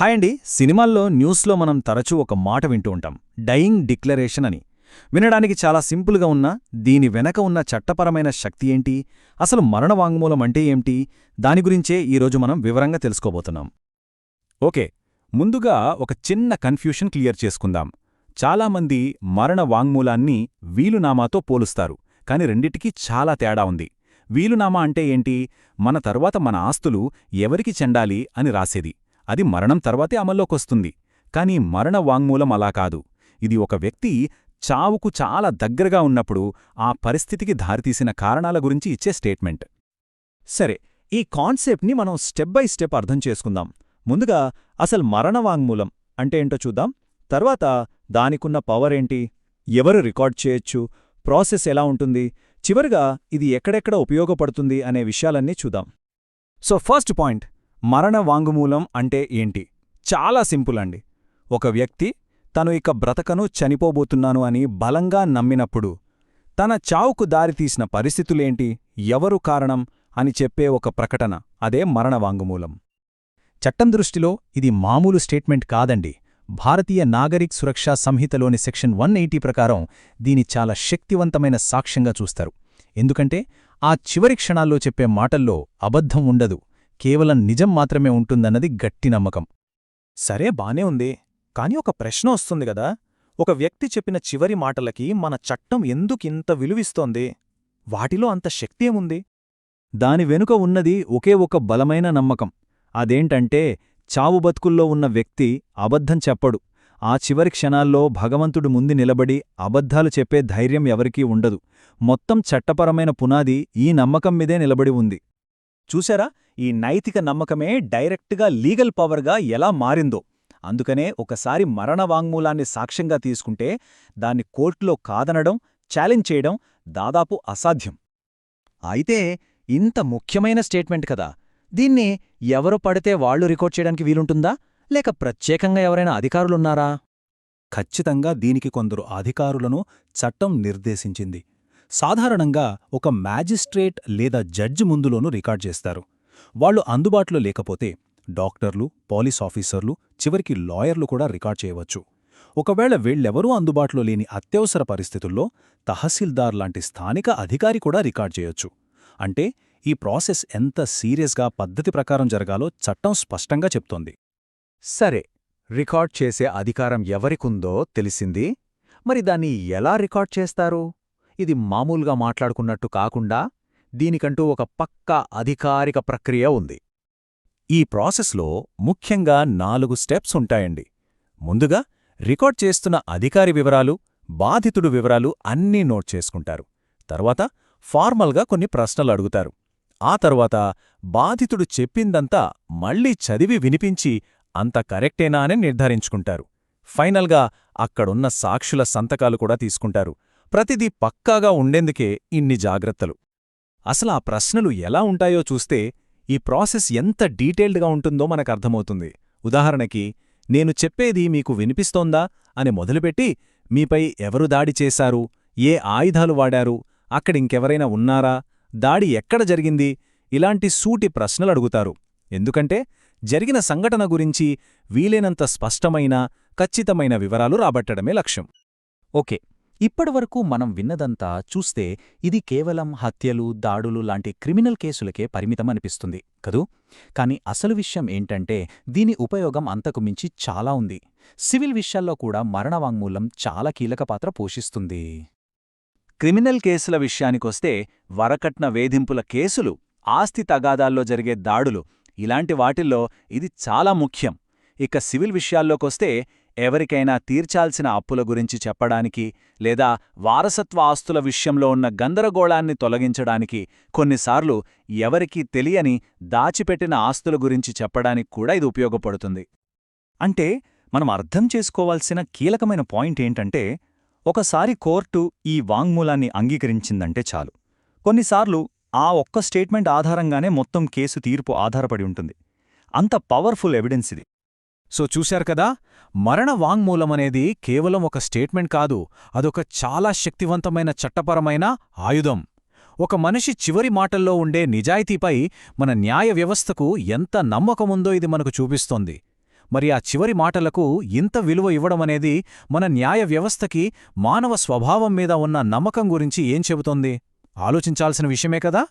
Hi అండి. సినిమాల్లో న్యూస్లో మనం తరచూ ఒక మాట వింటూ ఉంటాం. డయింగ్ డిక్లరేషన్ అని. వినడానికి చాలా సింపుల్గా ఉన్నా దీని వెనక ఉన్న చట్టపరమైన శక్తి ఏంటి? అసలు మరణ వాంగ్మూలం అంటే ఏంటి దాని గురించే ఈరోజు మనం వివరంగా తెలుసుకోబోతున్నాం. ఓకే. ముందుగా ఒక చిన్న కన్ఫ్యూషన్ క్లియర్ చేసుకుందాం. చాలామంది మరణ వాంగ్మూలాన్ని వీలునామాతో పోలుస్తారు. కాని రెండిటికీ చాలా తేడా ఉంది. వీలునామా అంటే ఏంటి? మన తరువాత మన ఆస్తులు ఎవరికి చెండాలి అని రాసేది. అది మరణం తర్వాతే అమల్లోకొస్తుంది. కాని మరణ వాంగ్మూలం అలా కాదు. ఇది ఒక వ్యక్తి చావుకు చాలా దగ్గరగా ఉన్నప్పుడు ఆ పరిస్థితికి దారితీసిన కారణాల గురించి ఇచ్చే స్టేట్మెంట్. సరే ఈ కాన్సెప్ట్ని మనం స్టెప్ బై స్టెప్ అర్థం చేసుకుందాం. ముందుగా అసలు మరణ వాంగ్మూలం అంటే ఏంటో చూద్దాం. తర్వాత దానికున్న పవర్ ఏంటి? ఎవరు రికార్డ్ చేయొచ్చు? ప్రాసెస్ ఎలా ఉంటుంది? చివరిగా ఇది ఎక్కడెక్కడ ఉపయోగపడుతుంది అనే విషయాలన్నీ చూద్దాం. సో ఫస్ట్ పాయింట్ మరణ వాంగుమూలం అంటే ఏంటి? చాలా సింపుల్ అండి ఒక వ్యక్తి తను ఇక బ్రతకను చనిపోబోతున్నాను అని బలంగా నమ్మినప్పుడు తన చావుకు దారితీసిన పరిస్థితులేంటి? ఎవరు కారణం? అని చెప్పే ఒక ప్రకటన అదే మరణ వాంగుమూలం. చట్టం దృష్టిలో ఇది మామూలు స్టేట్మెంట్ కాదండి. భారతీయ నాగరిక్ సురక్షా సంహితలోని సెక్షన్ వన్ ఎయిటీ ప్రకారం దీని చాలా శక్తివంతమైన సాక్ష్యంగా చూస్తారు. ఎందుకంటే ఆ చివరి క్షణాల్లో చెప్పే మాటల్లో అబద్ధం ఉండదు. కేవలం నిజం మాత్రమే ఉంటుందన్నది గట్టి నమ్మకం. సరే బానే ఉంది. కాని ఒక ప్రశ్న వస్తుంది గదా. ఒక వ్యక్తి చెప్పిన చివరి మాటలకి మన చట్టం ఎందుకింత విలువిస్తోంది? వాటిలో అంత శక్తి ఏముంది? దాని వెనుక ఉన్నది ఒకే ఒక బలమైన నమ్మకం. అదేంటంటే చావు బతుకుల్లో ఉన్న వ్యక్తి అబద్ధం చెప్పడు. ఆ చివరి క్షణాల్లో భగవంతుడు ముందు నిలబడి అబద్ధాలు చెప్పే ధైర్యం ఎవరికీ ఉండదు. మొత్తం చట్టపరమైన పునాది ఈ నమ్మకం మీదే నిలబడి ఉంది. చూశారా? ఈ నైతిక నమ్మకమే డైరెక్ట్గా లీగల్ పవర్గా ఎలా మారిందో. అందుకనే ఒకసారి మరణ వాంగ్మూలాన్ని సాక్ష్యంగా తీసుకుంటే దాన్ని కోర్టులో కాదనడం ఛాలెంజ్ చేయడం దాదాపు అసాధ్యం. అయితే ఇంత ముఖ్యమైన స్టేట్మెంట్ కదా! దీన్ని ఎవరు పడితే వాళ్ళు రికార్డ్ చేయడానికి వీలుంటుందా? లేక ప్రత్యేకంగా ఎవరైనా అధికారులున్నారా? ఖచ్చితంగా దీనికి కొందరు అధికారులను చట్టం నిర్దేశించింది. సాధారణంగా ఒక మ్యాజిస్ట్రేట్ లేదా జడ్జి ముందులోనూ రికార్డ్ చేస్తారు. వాళ్ళు అందుబాటులో లేకపోతే డాక్టర్లు పోలీస్ ఆఫీసర్లు చివరికి లాయర్లు కూడా రికార్డ్ చేయవచ్చు. ఒకవేళ వీళ్ళెవరూ అందుబాటులో లేని అత్యవసర పరిస్థితుల్లో తహసీల్దార్ లాంటి స్థానిక అధికారి కూడా రికార్డ్ చేయొచ్చు. అంటే ఈ ప్రాసెస్ ఎంత సీరియస్గా పద్ధతి ప్రకారం జరగాలో చట్టం స్పష్టంగా చెప్తోంది. సరే రికార్డ్ చేసే అధికారం ఎవరికుందో తెలిసింది. మరి దాన్ని ఎలా రికార్డ్ చేస్తారు? ఇది మామూలుగా మాట్లాడుకున్నట్టు కాకుండా దీనికంటూ ఒక పక్కా అధికారిక ప్రక్రియ ఉంది. ఈ ప్రాసెస్లో ముఖ్యంగా నాలుగు స్టెప్స్ ఉంటాయండి. ముందుగా రికార్డ్ చేస్తున్న అధికారి వివరాలు బాధితుడు వివరాలు అన్నీ నోట్ చేసుకుంటారు. తర్వాత ఫార్మల్గా కొన్ని ప్రశ్నలు అడుగుతారు. ఆ తర్వాత బాధితుడు చెప్పిందంతా మళ్ళీ చదివి వినిపించి అంత కరెక్టేనా అని నిర్ధారించుకుంటారు. ఫైనల్గా అక్కడున్న సాక్షుల సంతకాలు కూడా తీసుకుంటారు. ప్రతిదీ పక్కాగా ఉండేందుకే ఇన్ని జాగ్రత్తలు. అసలు ఆ ప్రశ్నలు ఎలా ఉంటాయో చూస్తే ఈ ప్రాసెస్ ఎంత డీటెయిల్డ్గా ఉంటుందో మనకర్థమవుతుంది ఉదాహరణకి నేను చెప్పేది మీకు వినిపిస్తోందా అని మొదలుపెట్టి మీపై ఎవరు దాడి చేశారు ఏ ఆయుధాలు వాడారు అక్కడింకెవరైనా ఉన్నారా దాడి ఎక్కడ జరిగింది ఇలాంటి సూటి ప్రశ్నలు అడుగుతారు. ఎందుకంటే జరిగిన సంఘటన గురించి వీలైనంత స్పష్టమైన ఖచ్చితమైన వివరాలు రాబట్టడమే లక్ష్యం. ఓకే. ఇప్పటివరకు మనం విన్నదంతా చూస్తే ఇది కేవలం హత్యలు దాడులు లాంటి క్రిమినల్ కేసులకే పరిమితమనిపిస్తుంది కదూ? కాని అసలు విషయం ఏంటంటే దీని ఉపయోగం అంతకు మించి చాలా ఉంది. సివిల్ విషయాల్లో కూడా మరణవాంగ్మూలం చాలా కీలక పాత్ర పోషిస్తుంది. క్రిమినల్ కేసుల విషయానికొస్తే వరకట్న వేధింపుల కేసులు ఆస్తి తగాదాల్లో జరిగే దాడులు ఇలాంటి వాటిల్లో ఇది చాలా ముఖ్యం. ఇక సివిల్ విషయాల్లోకొస్తే ఎవరికైనా తీర్చాల్సిన అప్పుల గురించి చెప్పడానికి లేదా వారసత్వ ఆస్తుల విషయంలో ఉన్న గందరగోళాన్ని తొలగించడానికి కొన్నిసార్లు ఎవరికీ తెలియని దాచిపెట్టిన ఆస్తుల గురించి చెప్పడానికి కూడా ఇది ఉపయోగపడుతుంది. అంటే మనం అర్థం చేసుకోవాల్సిన కీలకమైన పాయింట్ ఏంటంటే ఒకసారి కోర్టు ఈ వాంగ్మూలాన్ని అంగీకరించిందంటే చాలు. కొన్నిసార్లు ఆ ఒక్క స్టేట్మెంట్ ఆధారంగానే మొత్తం కేసు తీర్పు ఆధారపడి ఉంటుంది. అంత పవర్ఫుల్ ఎవిడెన్స్ ఇది. సో చూశారు కదా మరణ వాంగ్మూలమనేది కేవలం ఒక స్టేట్మెంట్ కాదు అదొక చాలా శక్తివంతమైన చట్టపరమైన ఆయుధం. ఒక మనిషి చివరి మాటల్లో ఉండే నిజాయితీపై మన న్యాయ వ్యవస్థకు ఎంత నమ్మకముందో ఇది మనకు చూపిస్తోంది. మరి ఆ చివరి మాటలకు ఇంత విలువ ఇవ్వడమనేది మన న్యాయ వ్యవస్థకి మానవ స్వభావం మీద ఉన్న నమ్మకం గురించి ఏం చెబుతోంది? ఆలోచించాల్సిన విషయమే కదా?